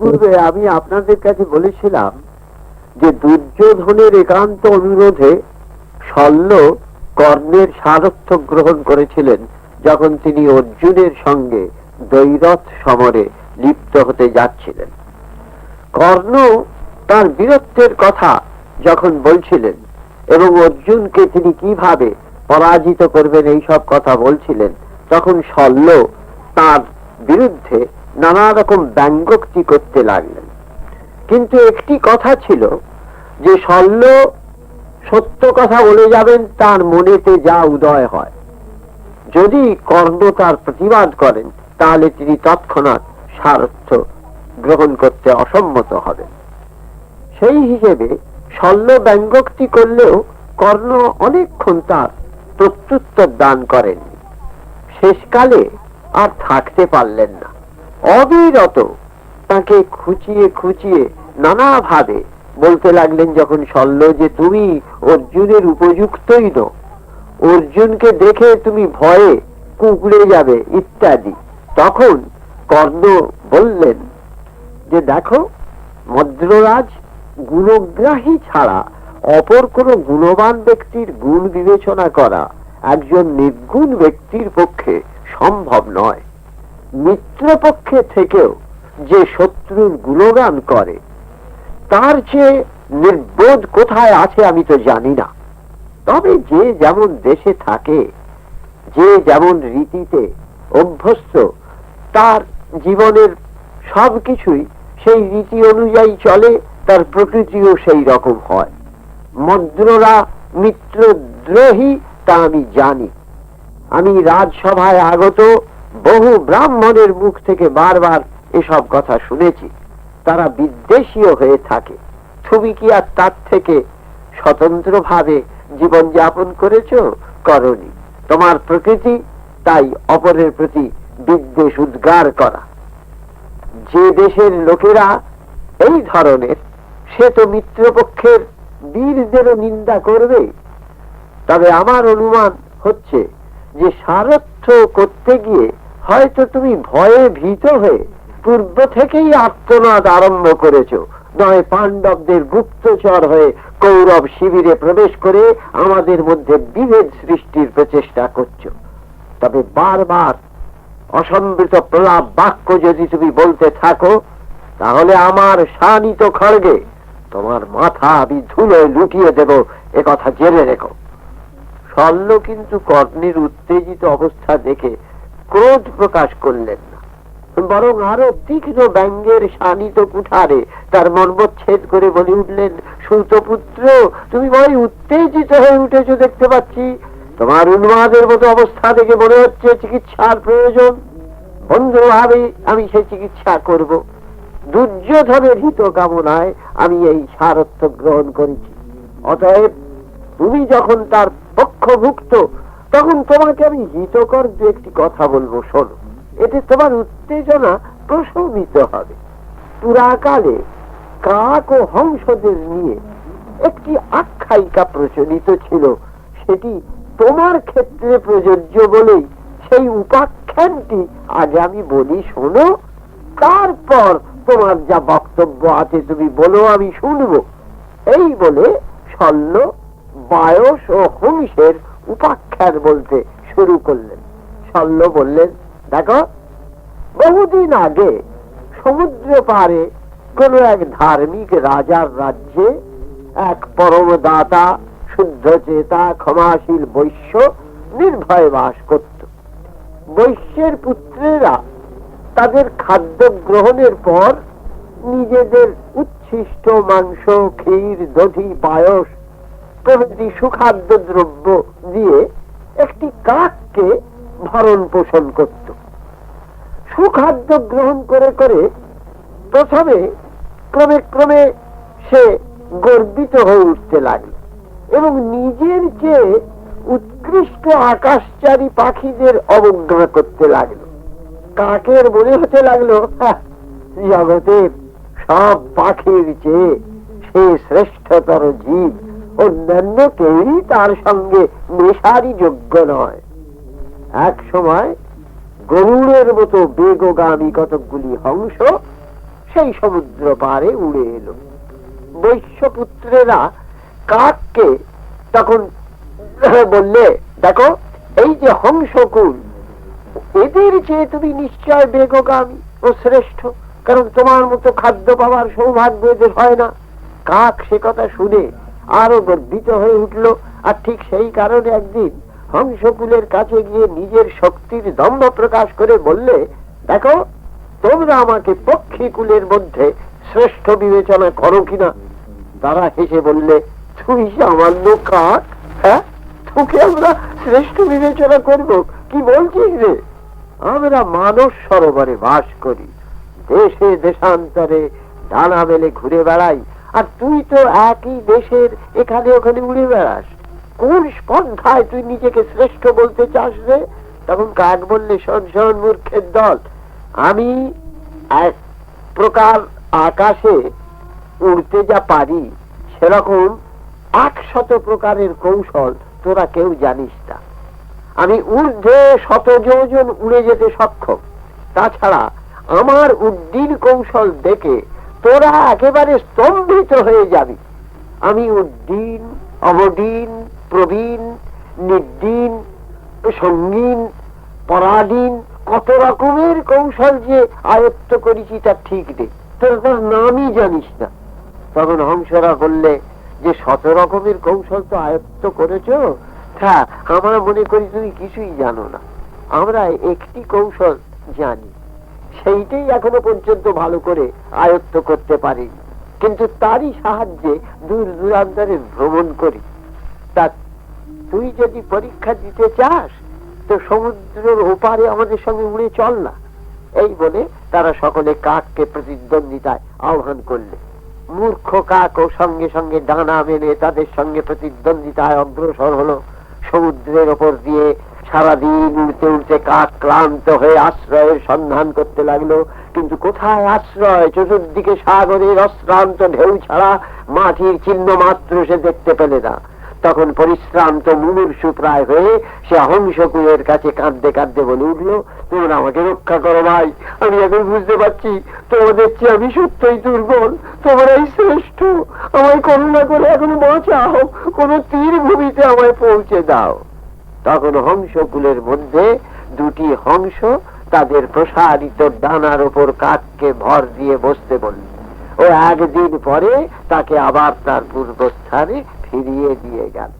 পূর্বে আমি আপনাদের কাছে বলেছিলাম যে দুর্যোধনের একান্ত অনুরোধে শল্য কর্ণের সারথ্য গ্রহণ করেছিলেন যখন তিনি অর্জুনের সঙ্গে দৈরথ সমরে লিপ্ত হতে যাচ্ছিলেন। কর্ণ তার বীরত্বের কথা যখন বলছিলেন এবং অর্জুনকে তিনি কীভাবে পরাজিত করবেন এই সব কথা বলছিলেন, তখন শল্য তার বিরুদ্ধে নানা রকম ব্যঙ্গোক্তি করতে লাগলেন। কিন্তু একটি কথা ছিল যে শল্য সত্য কথা বলে যাবেন, তার মনেতে যা উদয় হয়। যদি কর্ণ তার প্রতিবাদ করেন, তাহলে তিনি তৎক্ষণাৎ সারথ্য গ্রহণ করতে অসম্মত হবেন। সেই হিসেবে শল্য ব্যঙ্গোক্তি করলেও কর্ণ অনেকক্ষণ তার প্রত্যুত্তর দান করেননি। শেষকালে আর থাকতে পারলেন না। অবিরত তাকে খুঁচিয়ে খুঁচিয়ে নানাভাবে বলতে লাগলেন যখন শল্য যে তুমি অর্জুনের উপযুক্তই নো অর্জুনকে দেখে তুমি ভয়ে কুকড়ে যাবে ইত্যাদি। তখন কর্ণ বললেন, যে দেখো মদ্ররাজ গুণগ্রাহী ছাড়া অপর কোন গুণবান ব্যক্তির গুণ বিবেচনা করা একজন নির্গুণ ব্যক্তির পক্ষে সম্ভব নয়। মিত্রপক্ষে থেকেও যে শত্রুর গুণগান করে, তার চেয়ে নির্বোধ কোথায় আছে আমি তো জানি না। তবে যে যেমন দেশে থাকে, যে যেমন রীতিতে অভ্যস্ত, তার জীবনের সবকিছুই সেই রীতি অনুযায়ী চলে, তার প্রকৃতিও সেই রকম হয়। মদ্ররা মিত্রদ্রোহী তা আমি জানি। আমি রাজসভায় আগত বহু ব্রাহ্মণের মুখ থেকে বারবার এসব কথা শুনেছি। তারা বিদ্বেষীয় হয়ে থাকে। তুমি কি আর তার থেকে স্বতন্ত্রভাবে জীবন যাপন করেছ? করনি। তোমার প্রকৃতি, তাই অপরের প্রতি বিদ্বেষ উদ্গার করা। যে দেশের লোকেরা এই ধরনের, সে তো মিত্রপক্ষের বীরদেরও নিন্দা করবে। তবে আমার অনুমান হচ্ছে যে সারথ্য করতে গিয়ে হয়তো তুমি ভয়ে ভীত হয়ে পূর্ব থেকেই আত্মনাদ আরম্ভ করেছ। নয় পাণ্ডবদের গুপ্তচর হয়ে কৌরব শিবিরে প্রবেশ করে আমাদের মধ্যে বিভেদ সৃষ্টির প্রচেষ্টা করছ। তবে বারবার অসম্বৃত প্রলাপ বাক্য যদি তুমি বলতে থাকো, তাহলে আমার শানিত খড়গে তোমার মাথা আমি ধুলোয় লুটিয়ে দেব, এ কথা জেনে রেখো। শল্য কিন্তু কর্ণের উত্তেজিত অবস্থা দেখে ক্রোধ প্রকাশ করলেন না। বরং আরও তীক্ষ্ণ ব্যঙ্গের শানিত কুঠারে তার মর্মচ্ছেদ করে বলে উঠলেন, সুতপুত্র, তুমি বড় উত্তেজিত হয়ে উঠেছো দেখতে পাচ্ছি। তোমার উন্মাদের মতো অবস্থা দেখে মনে হচ্ছে চিকিৎসার প্রয়োজন। বন্ধু ভাবে, আমি সে চিকিৎসা করব। দুর্যোধনের হিত কামনায় আমি এই সারত্ব গ্রহণ করেছি। অতএব তুমি যখন তার পক্ষভুক্ত তখন তোমাকে আমি হিতকর দু একটি কথা বলব, শোনো। এতে তোমার উত্তেজনা প্রশমিত হবে। পুরাকালে কাক ও হংসদের নিয়ে একটি আখ্যায়িকা প্রচলিত ছিল। সেটি তোমার ক্ষেত্রে প্রযোজ্য বলেই সেই উপাখ্যানটি আজ আমি বলি, শোনো। তারপর তোমার যা বক্তব্য আছে তুমি বলো, আমি শুনব। এই বলে শল্য, বায়স ও হংসের উপাখ্যান বলতে শুরু করলেন। শল্য বললেন, দেখো, বহুদিন আগে সমুদ্র পারে কোন এক ধার্মিক রাজার রাজ্যে এক পরম দাতা শুদ্ধ চেতা, ক্ষমাশীল বৈশ্য নির্ভয় বাস করত। বৈশ্যের পুত্রেরা তাদের খাদ্য গ্রহণের পর নিজেদের উচ্ছিষ্ট মাংস, ক্ষীর, দধি, পায়স প্রভৃতি সুখাদ্য দ্রব্য দিয়ে একটি কাককে ভরণ পোষণ করত। সুখাদ্য গ্রহণ করে করে প্রথমে ক্রমে ক্রমে সে গর্বিত হয়ে উঠতে লাগল এবং নিজের চেয়ে উৎকৃষ্ট আকাশচারী পাখিদের অবজ্ঞা করতে লাগল। কাকের মনে হতে লাগল "হ্যাঁ, জগতের সব পাখির চেয়ে সে শ্রেষ্ঠতর জীব। অন্যান্য কেউই তার সঙ্গে মেশারই যোগ্য নয়। এক সময় গরুড়ের মতো বেগগামী কতকগুলি হংস সেই সমুদ্র পারে উড়ে এলো। বৈশ্যপুত্রেরা কাককে তখন বললে, দেখো, এই যে হংসকুল, এদের চেয়ে তুমি নিশ্চয় বেগগামী ও শ্রেষ্ঠ, কারণ তোমার মতো খাদ্য পাওয়ার সৌভাগ্য এদের হয় না। কাক সে কথা শুনে আরও গর্বিত হয়ে উঠল। আর ঠিক সেই কারণে একদিন হংসকুলের কাছে গিয়ে নিজের শক্তির দম্ভ প্রকাশ করে বললে, দেখো, তোমরা আমাকে পক্ষী কুলের মধ্যে শ্রেষ্ঠ বিবেচনা করো কিনা? তারা হেসে বললে কাক হ্যাঁ? তোকে আমরা শ্রেষ্ঠ বিবেচনা করব, কি বলছিস রে? আমরা মানস সরোবরে বাস করি। দেশে দেশান্তরে ডানা মেলে ঘুরে বেড়াই আর তুই তো একই দেশের, এখানে ওখানে উড়ে বেড়াস। কোন স্পন্ধায় তুই নিজেকে শ্রেষ্ঠ বলতে চাস রে? তখন কাক বললে, শোন শোন, মূর্খের দল, আমি এক প্রকার আকাশে উড়তে যা পারি, সেরকম একশত প্রকারের কৌশল তোরা কেউ জানিস না। আমি ঊর্ধ্বে শত যোজন উড়ে যেতে সক্ষম। তাছাড়া আমার উড্ডীন কৌশল দেখে তোরা একেবারে স্তম্ভিত হয়ে যাবি। আমি উদ্দিন, অবদিন, প্রবীণ নির্দিন সঙ্গীন, পরাধীন, কত রকমের কৌশল যে আয়ত্ত করেছি তা ঠিক নেই। তোরা তার নামই জানিস না। তখন হংসরা বললে, যে শত রকমের কৌশল তো আয়ত্ত করেছ হ্যাঁ আমরা মনে করি তুমি কিছুই জানো না। আমরা একটি কৌশল জানি সেইটাই এখনও পর্যন্ত ভালো করে আয়ত্ত করতে পারিনি কিন্তু তারই সাহায্যে দূর দূরান্তরে ভ্রমণ করি। তা তুই যদি পরীক্ষা দিতে চাস, তো সমুদ্রের ওপারে আমাদের সঙ্গে উড়ে চল না। এই বলে তারা সকলে কাককে প্রতিদ্বন্দ্বিতায় আহ্বান করলে। মূর্খ কাক ও সঙ্গে সঙ্গে ডানা মেলে তাদের সঙ্গে প্রতিদ্বন্দ্বিতায় অগ্রসর হলো। সমুদ্রের ওপর দিয়ে সারাদিন উড়তে উড়তে কাক ক্লান্ত হয়ে আশ্রয়ের সন্ধান করতে লাগল। কিন্তু কোথায় আশ্রয়? চতুর্দিকে সাগরের অশ্রান্ত ঢেউ ছাড়া মাটির চিহ্ন মাত্র সে দেখতে পেলে না। তখন পরিশ্রান্ত মুমূর্ষু প্রায় হয়ে সে হংসকুলের কাছে কাঁদতে কাঁদতে বলে উঠল, তোমরা আমাকে রক্ষা করো ভাই। আমি এখন বুঝতে পারছি, তোমাদের চেয়ে আমি সত্যই দুর্বল, তোমরাই শ্রেষ্ঠ। আমায় করুণা করে এখন বাঁচাও, কোন তীর ভূমিতে আমায় পৌঁছে দাও। তখন হংসকুলের মধ্যে দুটি হংস তাদের প্রসারিত ডানার ওপর কাককে ভর দিয়ে বসতে বলল। ও একদিন পরে তাকে আবার তার পূর্বস্থানে ফিরিয়ে দিয়ে গেল।